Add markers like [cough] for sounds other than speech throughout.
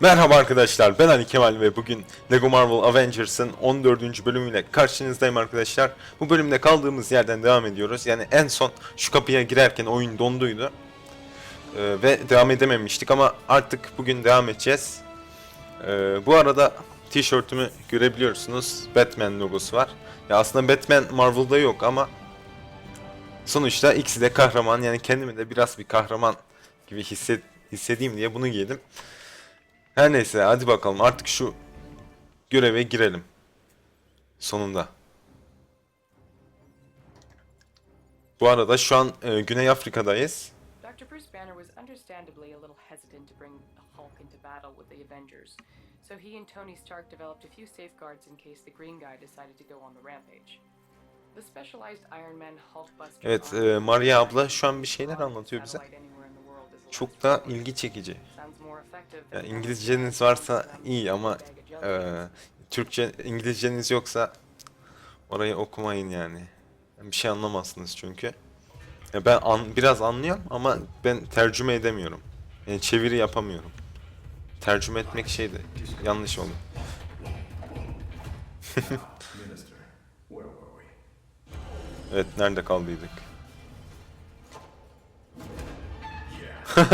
Merhaba arkadaşlar ben Ali Kemal ve bugün LEGO Marvel Avengers'ın 14. bölümüyle karşınızdayım arkadaşlar. Bu bölümde kaldığımız yerden devam ediyoruz. Yani en son şu kapıya girerken oyun donduydu. Ee, ve devam edememiştik ama artık bugün devam edeceğiz. Ee, bu arada tişörtümü görebiliyorsunuz. Batman logosu var. Ya aslında Batman Marvel'da yok ama sonuçta ikisi de kahraman. Yani kendimi de biraz bir kahraman gibi hisset, hissedeyim diye bunu giydim. Her neyse hadi bakalım artık şu göreve girelim. Sonunda. Bu arada şu an e, Güney Afrika'dayız. Dr. Bruce Banner was understandably a little hesitant to bring Hulk into battle with the Avengers, so he and Tony Stark developed a few safeguards in case the Green Guy decided to go on the rampage. The specialized Iron Man Hulk Buster Evet e, Maria abla şu an bir şeyler anlatıyor bize. Çok da ilgi çekici. Sounds more effective Ya, than İngilizceniz varsa iyi ama e, Türkçe İngilizceniz yoksa orayı okumayın yani. Bir şey anlamazsınız çünkü. Ya ben an, biraz anlıyorum ama ben tercüme edemiyorum. Yani çeviri yapamıyorum. Tercüme etmek şeydi. Yanlış oldu. [laughs] Evet nerede kaldıydık? [laughs]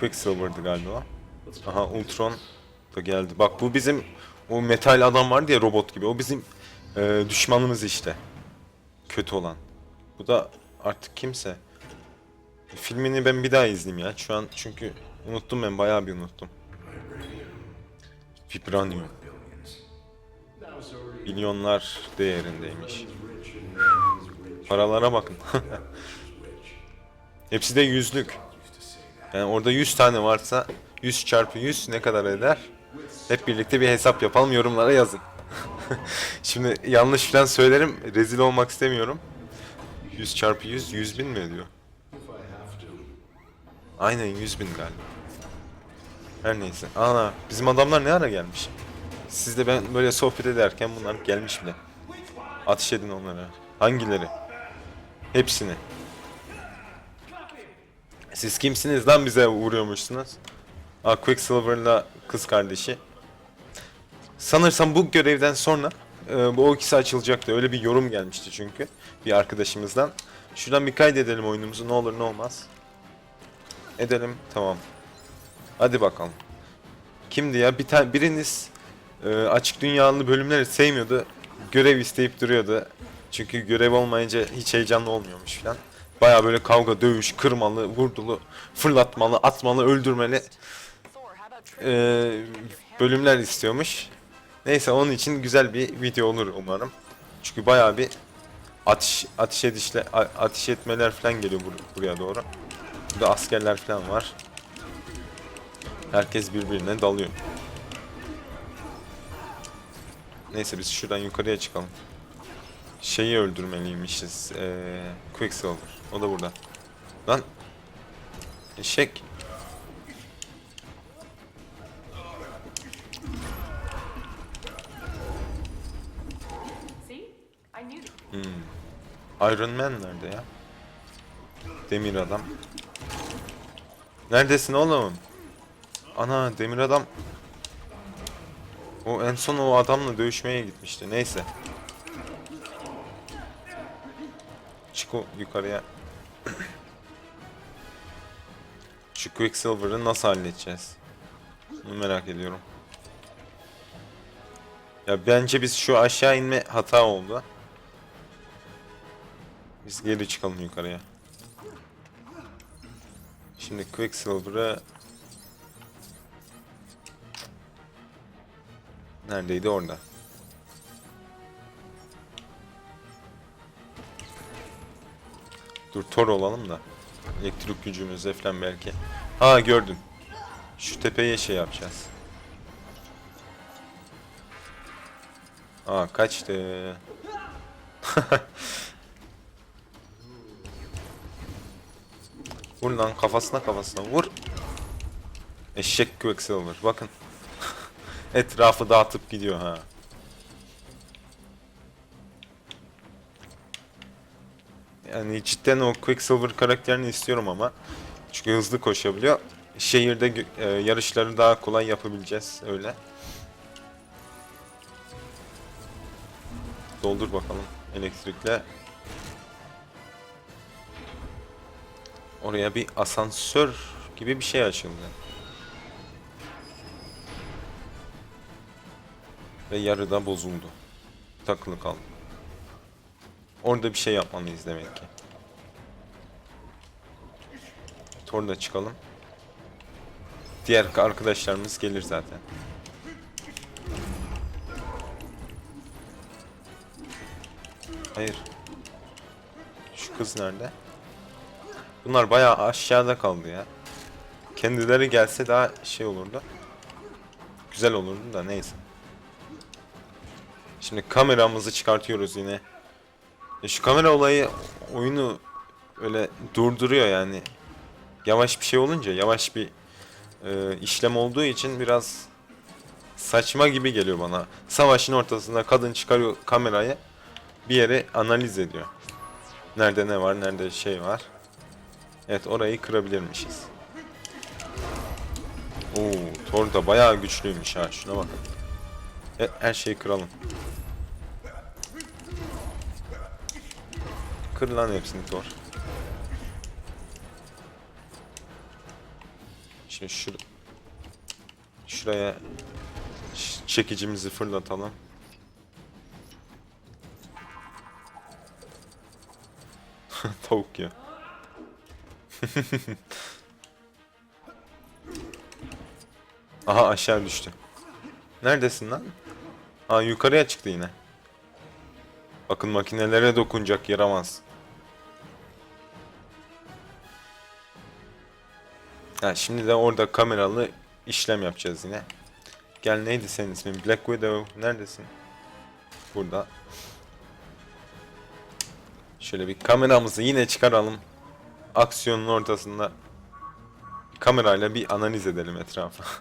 Quicksilver'dı galiba. Aha Ultron da geldi. Bak bu bizim o metal adam vardı ya robot gibi. O bizim e, düşmanımız işte. Kötü olan. Bu da artık kimse. Filmini ben bir daha izleyeyim ya. Şu an çünkü unuttum ben bayağı bir unuttum. Vibranium. Milyonlar değerindeymiş. Paralara bakın. [laughs] Hepsi de yüzlük. Yani orada 100 tane varsa 100 çarpı 100 ne kadar eder? Hep birlikte bir hesap yapalım yorumlara yazın. [laughs] Şimdi yanlış falan söylerim rezil olmak istemiyorum. 100 çarpı 100 100 bin mi ediyor? Aynen 100 bin galiba. Her neyse. Ana bizim adamlar ne ara gelmiş? Siz de ben böyle sohbet ederken bunlar gelmiş bile. Ateş edin onlara. Hangileri? Hepsini. Siz kimsiniz lan bize vuruyormuşsunuz? Aa Quicksilver'la kız kardeşi. Sanırsam bu görevden sonra e, bu o ikisi açılacaktı. Öyle bir yorum gelmişti çünkü bir arkadaşımızdan. Şuradan bir kaydedelim oyunumuzu ne olur ne olmaz. Edelim tamam. Hadi bakalım. Kimdi ya? Bir tane biriniz e, açık dünyalı bölümleri sevmiyordu. Görev isteyip duruyordu. Çünkü görev olmayınca hiç heyecanlı olmuyormuş falan. Baya böyle kavga, dövüş, kırmalı, vurdulu, fırlatmalı, atmalı, öldürmeli e, bölümler istiyormuş. Neyse onun için güzel bir video olur umarım. Çünkü baya bir ateş ateş edişle ateş etmeler falan geliyor bur- buraya doğru. Burada askerler falan var. Herkes birbirine dalıyor. Neyse biz şuradan yukarıya çıkalım. Şeyi öldürmeliymişiz. Ee, Quicksilver. O da burada. Lan. Eşek. That. Iron Man nerede ya? Demir adam. Neredesin oğlum? Ana demir adam. O en son o adamla dövüşmeye gitmişti. Neyse. Çık o yukarıya. Şu Quicksilver'ı nasıl halledeceğiz? Bunu merak ediyorum. Ya bence biz şu aşağı inme hata oldu. Biz geri çıkalım yukarıya. Şimdi Quicksilver'ı Neredeydi orada? Dur Thor olalım da. Elektrik gücümüzle falan belki. Ha gördüm. Şu tepeye şey yapacağız. Aa kaçtı. [laughs] Vur lan kafasına kafasına vur. Eşek Quicksilver bakın. [laughs] Etrafı dağıtıp gidiyor ha. Yani cidden o Quicksilver karakterini istiyorum ama. Çünkü hızlı koşabiliyor. Şehirde e, yarışları daha kolay yapabileceğiz öyle. Doldur bakalım elektrikle. Oraya bir asansör gibi bir şey açıldı. Ve yarıda bozuldu. Takılı kaldı. Orada bir şey yapmalıyız demek ki. Orada çıkalım. Diğer arkadaşlarımız gelir zaten. Hayır. Şu kız nerede? Bunlar bayağı aşağıda kaldı ya. Kendileri gelse daha şey olurdu. Güzel olurdu da neyse. Şimdi kameramızı çıkartıyoruz yine. E şu kamera olayı oyunu öyle durduruyor yani. Yavaş bir şey olunca, yavaş bir e, işlem olduğu için biraz saçma gibi geliyor bana. Savaşın ortasında kadın çıkarıyor kamerayı bir yere analiz ediyor. Nerede ne var, nerede şey var. Evet orayı kırabilirmişiz. Oo, Thor da bayağı güçlüymüş ha. Şuna bakın. E, her şeyi kıralım. Kır lan hepsini Thor. Şimdi şur şuraya çekicimizi fırlatalım. [laughs] Tavuk ya. [laughs] Aha aşağı düştü. Neredesin lan? Aa yukarıya çıktı yine. Bakın makinelere dokunacak yaramaz. Ha, şimdi de orada kameralı işlem yapacağız yine. Gel neydi senin ismin? Black Widow. Neredesin? Burada. Şöyle bir kameramızı yine çıkaralım. Aksiyonun ortasında kamerayla bir analiz edelim etrafı. [laughs]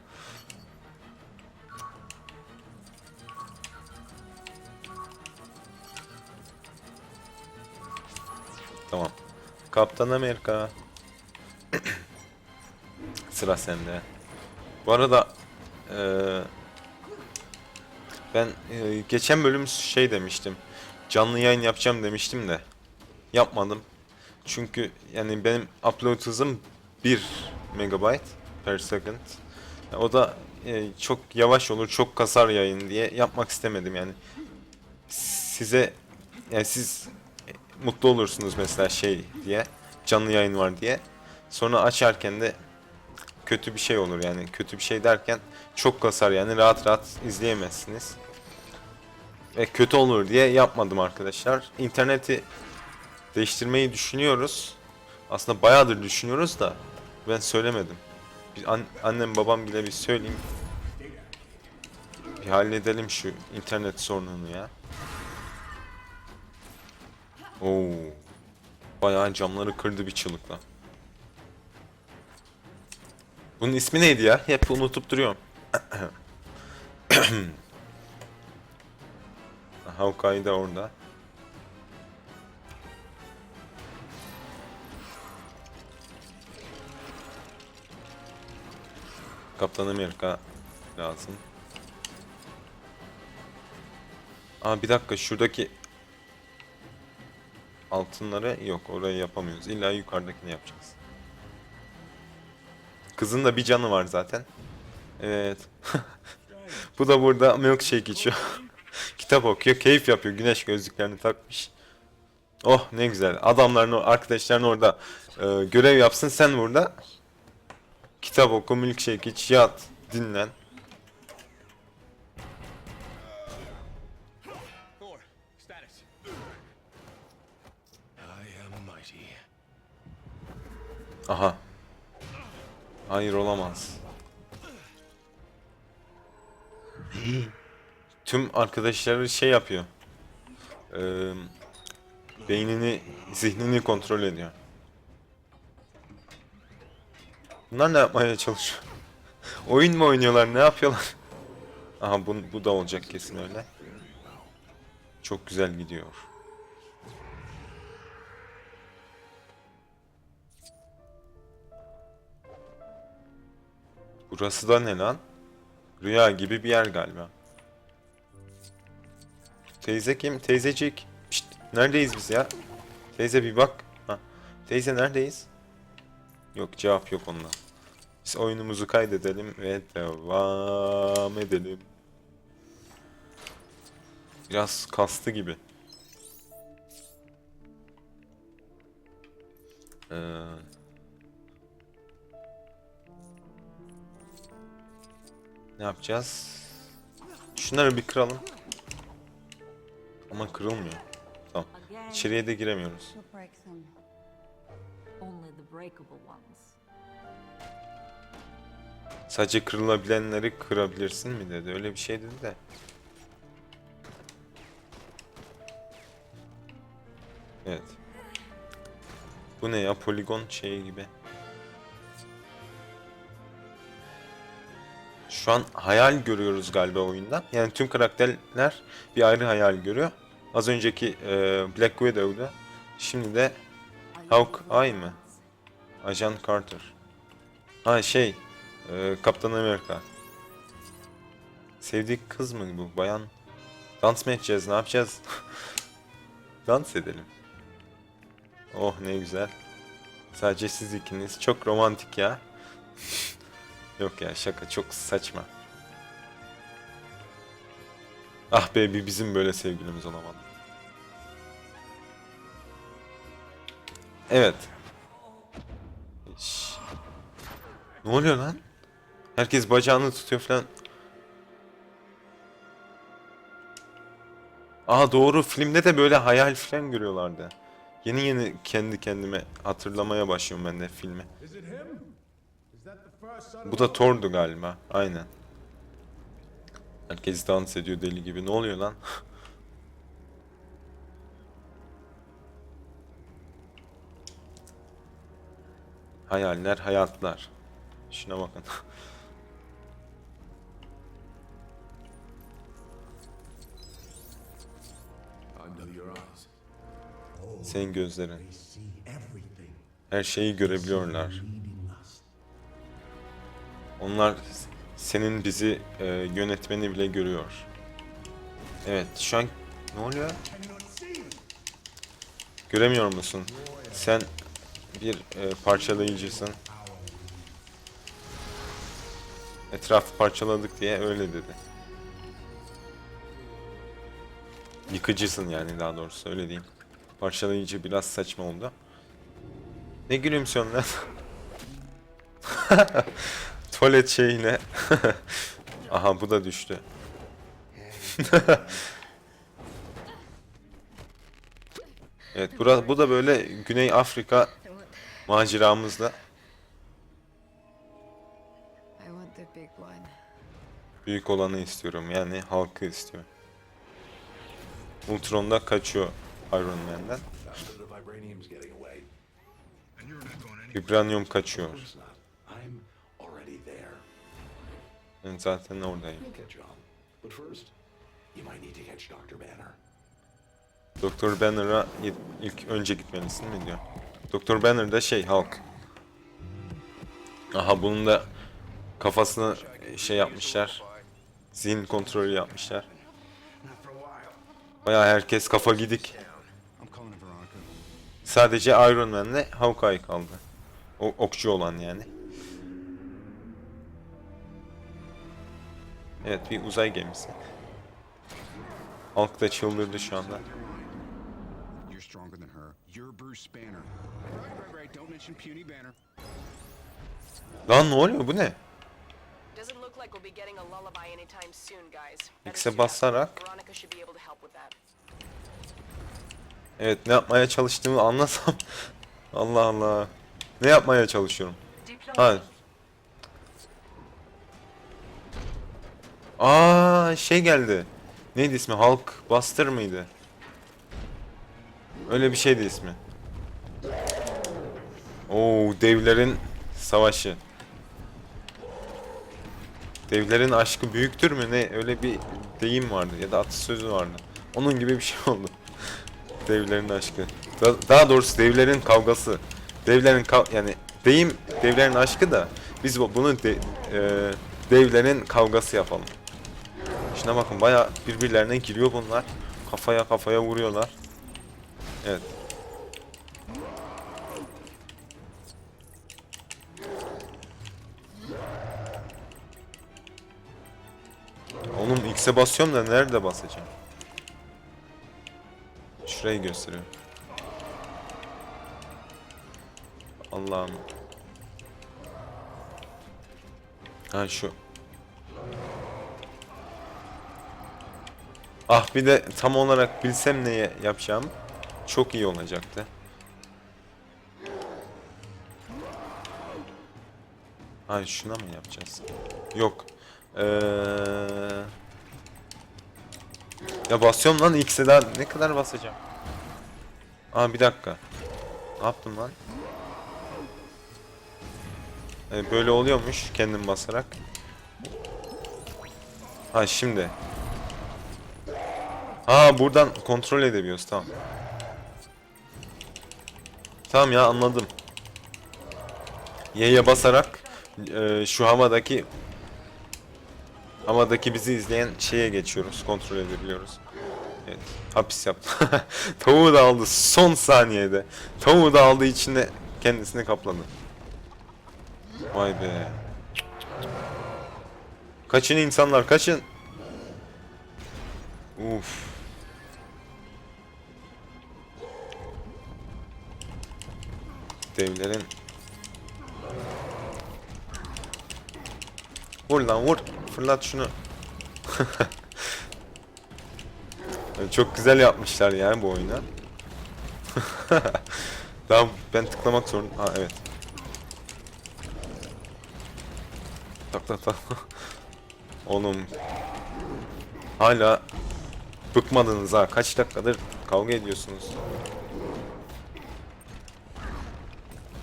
tamam. Kaptan Amerika. [clears throat] Sıra sende. Bu arada eee, ben eee, geçen bölüm şey demiştim. Canlı yayın yapacağım demiştim de yapmadım. Çünkü yani benim upload hızım 1 megabyte per second. O da e, çok yavaş olur, çok kasar yayın diye yapmak istemedim yani. Size yani siz e, mutlu olursunuz mesela şey diye canlı yayın var diye. Sonra açarken de kötü bir şey olur yani. Kötü bir şey derken çok kasar yani rahat rahat izleyemezsiniz. Ve kötü olur diye yapmadım arkadaşlar. İnterneti değiştirmeyi düşünüyoruz. Aslında bayağıdır düşünüyoruz da ben söylemedim. Bir an- annem babam bile bir söyleyeyim. Bir halledelim şu internet sorununu ya. Oo. Bayağı camları kırdı bir çığlıkla. Bunun ismi neydi ya? Hep unutup duruyorum. [clears throat] Hawkeye de orada. Kaptan Amerika lazım. Aa bir dakika şuradaki altınları yok orayı yapamıyoruz. İlla yukarıdakini yapacağız. Kızın da bir canı var zaten. Evet. [laughs] Bu da burada milkshake içiyor. [laughs] Kitap okuyor, keyif yapıyor. Güneş gözlüklerini takmış. Oh ne güzel. Adamların, arkadaşların orada e, görev yapsın. Sen burada kitap oku, milkshake iç, yat, dinlen. Aha. Hayır olamaz. Tüm arkadaşları şey yapıyor. Ee, beynini, zihnini kontrol ediyor. Bunlar ne yapmaya çalışıyor? [laughs] Oyun mu oynuyorlar? Ne yapıyorlar? Aha bu, bu da olacak kesin öyle. Çok güzel gidiyor. Burası da ne lan? Rüya gibi bir yer galiba. Teyze kim? Teyzecik. Şşt, neredeyiz biz ya? Teyze bir bak. Ha. Teyze neredeyiz? Yok cevap yok onunla. Biz oyunumuzu kaydedelim ve devam edelim. Biraz kastı gibi. Ee, ne yapacağız? Şunları bir kıralım. Ama kırılmıyor. Tamam. İçeriye de giremiyoruz. Sadece kırılabilenleri kırabilirsin mi dedi. Öyle bir şey dedi de. Evet. Bu ne ya? Poligon şeyi gibi. Şu an hayal görüyoruz galiba oyunda. Yani tüm karakterler bir ayrı hayal görüyor. Az önceki e, Black Widow'da. Şimdi de Hawkeye mı? Ajan Carter. Ha şey, e, Kaptan Amerika. Sevdiği kız mı bu? Bayan. Dans mı edeceğiz? Ne yapacağız? [laughs] Dans edelim. Oh ne güzel. Sadece siz ikiniz. Çok romantik ya. [laughs] Yok ya şaka çok saçma. Ah be bir bizim böyle sevgilimiz olamadı. Evet. Şş. Ne oluyor lan? Herkes bacağını tutuyor falan. Aa doğru filmde de böyle hayal falan görüyorlardı. Yeni yeni kendi kendime hatırlamaya başlıyorum ben de filmi. Bu da Thor'du galiba. Aynen. Herkes dans ediyor deli gibi. Ne oluyor lan? [laughs] Hayaller, hayatlar. Şuna bakın. Senin gözlerin. Her şeyi görebiliyorlar. Onlar senin bizi e, yönetmeni bile görüyor. Evet, şu an ne oluyor? Göremiyor musun? Sen bir e, parçalayıcısın. Etrafı parçaladık diye öyle dedi. Yıkıcısın yani daha doğrusu öyle diyeyim. Parçalayıcı biraz saçma oldu. Ne gülümsüyorsun lan? [laughs] Tuvalet şeyine. [laughs] Aha bu da düştü. [laughs] evet bura, bu da böyle Güney Afrika maceramızda. Büyük olanı istiyorum yani halkı istiyor. Ultron'da kaçıyor Iron Man'den. Faster the catch Dr. Banner. Doktor Banner'a ilk önce gitmelisin mi diyor. Doktor Banner da şey Hulk. Aha bunun da kafasını şey yapmışlar. Zihin kontrolü yapmışlar. Baya herkes kafa gidik. Sadece Iron Man'le Hawkeye kaldı. O okçu olan yani. Evet bir uzay gemisi. Hulk da çıldırdı şu anda. Lan ne oluyor bu ne? X'e basarak. Evet ne yapmaya çalıştığımı anlasam. [laughs] Allah Allah. Ne yapmaya çalışıyorum? Ha. Aa şey geldi. Neydi ismi? Hulk Buster mıydı? Öyle bir şeydi ismi. Oo devlerin savaşı. Devlerin aşkı büyüktür mü ne? Öyle bir deyim vardı ya da atasözü vardı. Onun gibi bir [laughs] şey oldu. Devlerin aşkı. Da- daha doğrusu devlerin kavgası. Devlerin kav yani deyim devlerin aşkı da Biz bu- bunu de, e, devlerin kavgası yapalım. Şuna bakın baya birbirlerine giriyor bunlar. Kafaya kafaya vuruyorlar. Evet. Oğlum X'e basıyorum da nerede basacağım? Şurayı gösteriyor. Allah'ım. Ha şu. Ah bir de tam olarak bilsem neye yapacağım çok iyi olacaktı. Ha şuna mı yapacağız? Yok. Ee... Ya basıyorum lan X'e daha ne kadar basacağım? Aa bir dakika. Ne yaptım lan? Ee, böyle oluyormuş kendim basarak. Ha şimdi. Ha buradan kontrol edebiliyoruz tamam. Tamam ya anladım. Y'ye basarak e, şu havadaki havadaki bizi izleyen şeye geçiyoruz. Kontrol edebiliyoruz. Evet. Hapis yaptı. [laughs] Tavuğu da aldı son saniyede. Tavuğu da aldı içine kendisini kapladı. Vay be. Kaçın insanlar kaçın. Uf. Devlerin Vur lan vur. Fırlat şunu. [laughs] Çok güzel yapmışlar yani bu oyunu. [laughs] Daha ben tıklamak zorunda. Ha evet. Tak tak tak. [laughs] Oğlum. Hala bıkmadınız ha. Kaç dakikadır kavga ediyorsunuz.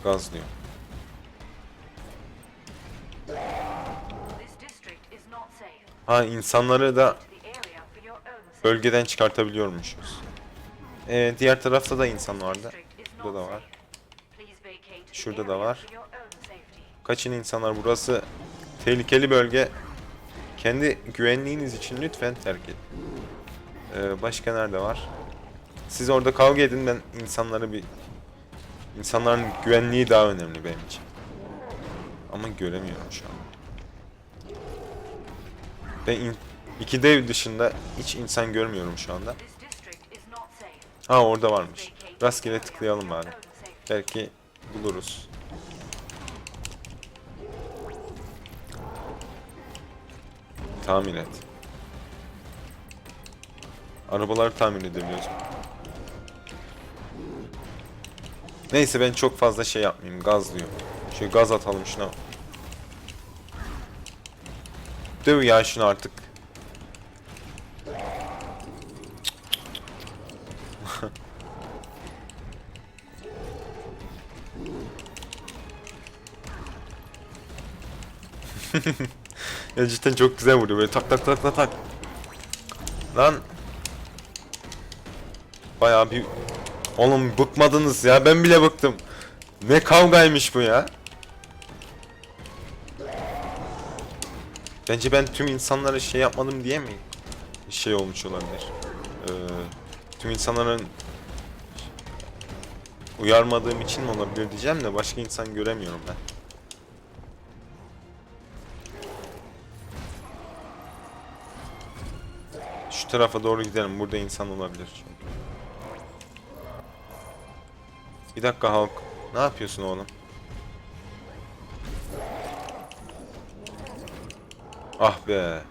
Gaz diyor. This district is not safe. Ha insanları da bölgeden çıkartabiliyormuşuz. Ee, diğer tarafta da insan vardı. Burada da var. Şurada da var. Kaçın insanlar burası tehlikeli bölge. Kendi güvenliğiniz için lütfen terk edin. Ee, başka nerede var? Siz orada kavga edin ben insanları bir insanların güvenliği daha önemli benim için. Ama göremiyorum şu an. Ben in- iki dev dışında hiç insan görmüyorum şu anda. Ha orada varmış. Rastgele tıklayalım bari. Belki buluruz. Tamir et. Arabaları tamir edebiliyoruz. Neyse ben çok fazla şey yapmayayım. Gaz diyor. Şöyle gaz atalım şuna. Döv ya şunu artık. [laughs] Ya cidden çok güzel vuruyor böyle tak tak tak tak tak. Lan. Bayağı bir... Oğlum bıkmadınız ya ben bile bıktım. Ne kavgaymış bu ya. Bence ben tüm insanlara şey yapmadım diye mi şey olmuş olabilir. Ee, tüm insanların uyarmadığım için mi olabilir diyeceğim de başka insan göremiyorum ben. Şu tarafa doğru gidelim. Burada insan olabilir çünkü. Bir dakika Hulk. Ne yapıyorsun oğlum? Ah be.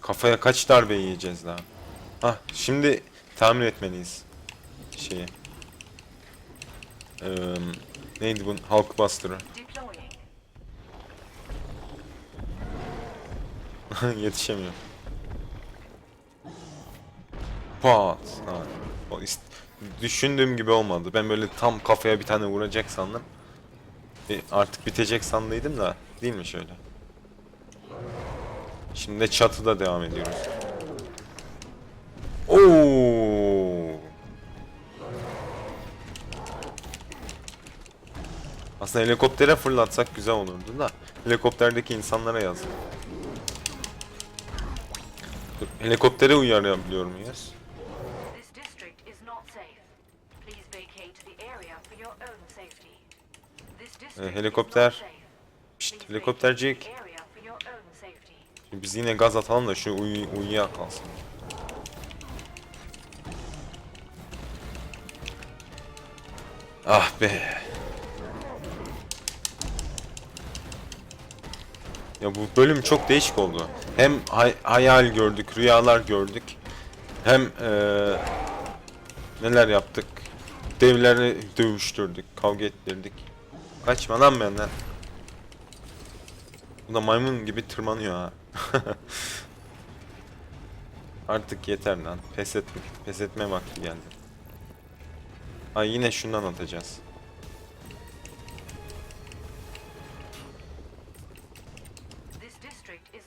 Kafaya kaç darbe yiyeceğiz daha? Ah şimdi tamir etmeliyiz. Şeyi. Ee, neydi bu? Hulk Buster'ı. Deploying. [laughs] Yetişemiyor. Pat. Ha. O ist- düşündüğüm gibi olmadı. Ben böyle tam kafaya bir tane vuracak sandım. E, artık bitecek sandıydım da değil mi şöyle? Şimdi de çatıda devam ediyoruz. Oo. Aslında helikoptere fırlatsak güzel olurdu da. Helikopterdeki insanlara yazık. Dur, helikoptere uyarabiliyor muyuz? İs helikopter. Şşt, helikoptercik. Biz yine gaz atalım da şu uyu, uyuya kalsın. Ah be. Ya bu bölüm çok değişik oldu. Hem hay- hayal gördük, rüyalar gördük. Hem eee, neler yaptık? Devleri dövüştürdük, kavga ettirdik. Kaçma lan benden. Bu da maymun gibi tırmanıyor ha. [laughs] Artık yeter lan. Pes, et, pes etme vakti geldi. Ay yine şundan atacağız. This district is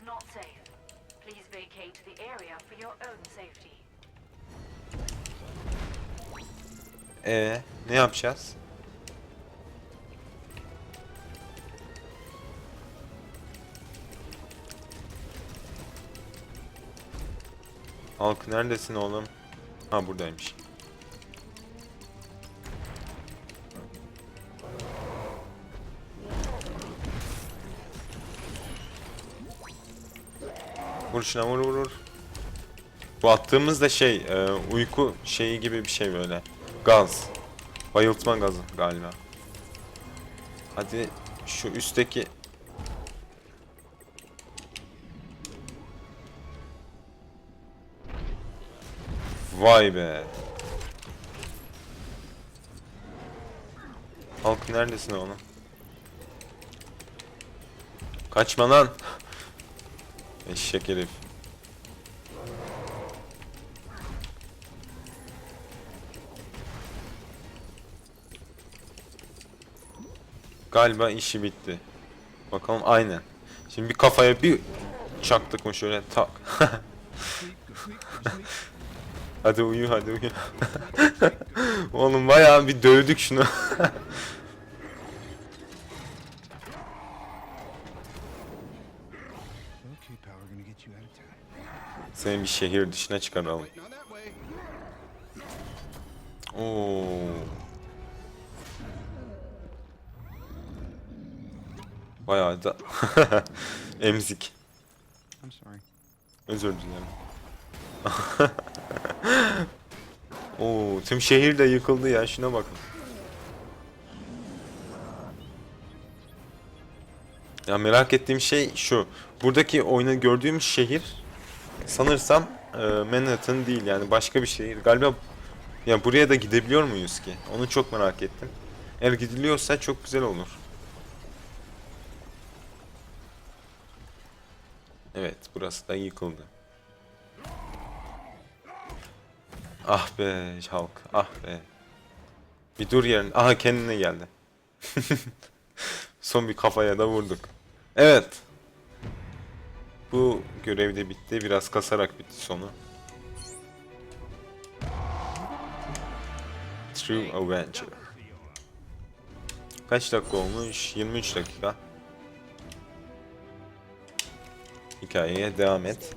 Halk neredesin oğlum? Ha buradaymış. Vur şuna vur vur vur. Bu attığımız da şey, e, uyku şeyi gibi bir şey böyle. Gaz. Bayıltma gazı galiba. Hadi şu üstteki Vay be. Halk neredesin oğlum? Kaçma lan. Eşek herif. Galiba işi bitti. Bakalım aynen. Şimdi bir kafaya bir çaktık mı şöyle tak. [laughs] hadi uyu hadi uyu. [laughs] Oğlum bayağı bir dövdük şunu. [laughs] Seni bir şehir dışına çıkaralım. Oo. Bayağı da [laughs] emzik. Özür dilerim. Oo, tüm şehir de yıkıldı ya. Şuna bakın. Ya merak ettiğim şey şu. Buradaki oyunu gördüğüm şehir sanırsam e, Manhattan değil yani başka bir şehir. Galiba ya buraya da gidebiliyor muyuz ki? Onu çok merak ettim. Eğer gidiliyorsa çok güzel olur. Evet, burası da yıkıldı. Ah be halk, ah be. Bir dur yerin. Aha kendine geldi. [laughs] Son bir kafaya da vurduk. Evet. Bu görev de bitti. Biraz kasarak bitti sonu. True Adventure. Kaç dakika olmuş? 23 dakika. Hikayeye devam et.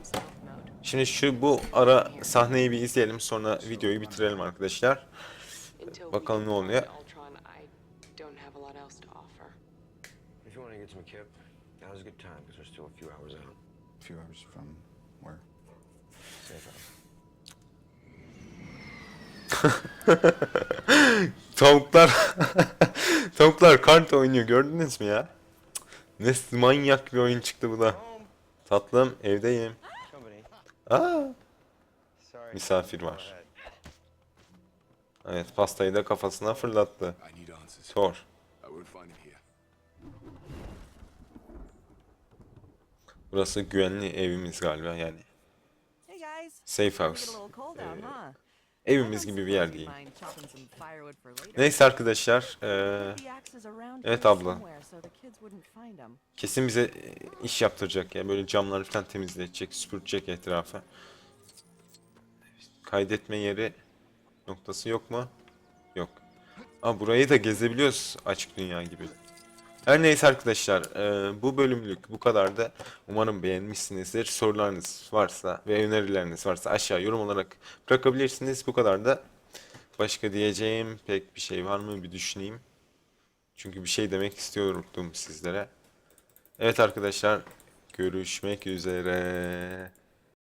Şimdi şu bu ara sahneyi bir izleyelim sonra videoyu bitirelim arkadaşlar. Bakalım ne oluyor. Ultron, I don't have a lot else to offer. If you want to get some kip, now's a good time because we're still a few hours out. A few hours from where? Safe [laughs] house. Tavuklar [laughs] Tavuklar kart oynuyor gördünüz mü ya? Ne manyak bir oyun çıktı bu da. Tatlım evdeyim. Aa, misafir var. Evet pastayı da kafasına fırlattı. Sor. Burası güvenli evimiz galiba yani. Safe house. huh? Evimiz gibi bir yer değil. Neyse arkadaşlar. around evet abla. Kesin bize e, iş yaptıracak ya. Böyle camları falan temizleyecek, süpürecek etrafı. Kaydetme yeri noktası yok mu? Yok. Aa burayı da gezebiliyoruz açık dünya gibi. Her neyse arkadaşlar e, bu bölümlük bu kadar da umarım beğenmişsinizdir. Sorularınız varsa ve önerileriniz varsa aşağı yorum olarak bırakabilirsiniz. Bu kadar da başka diyeceğim pek bir şey var mı bir düşüneyim. Çünkü bir şey demek istiyordum sizlere. Evet arkadaşlar görüşmek üzere.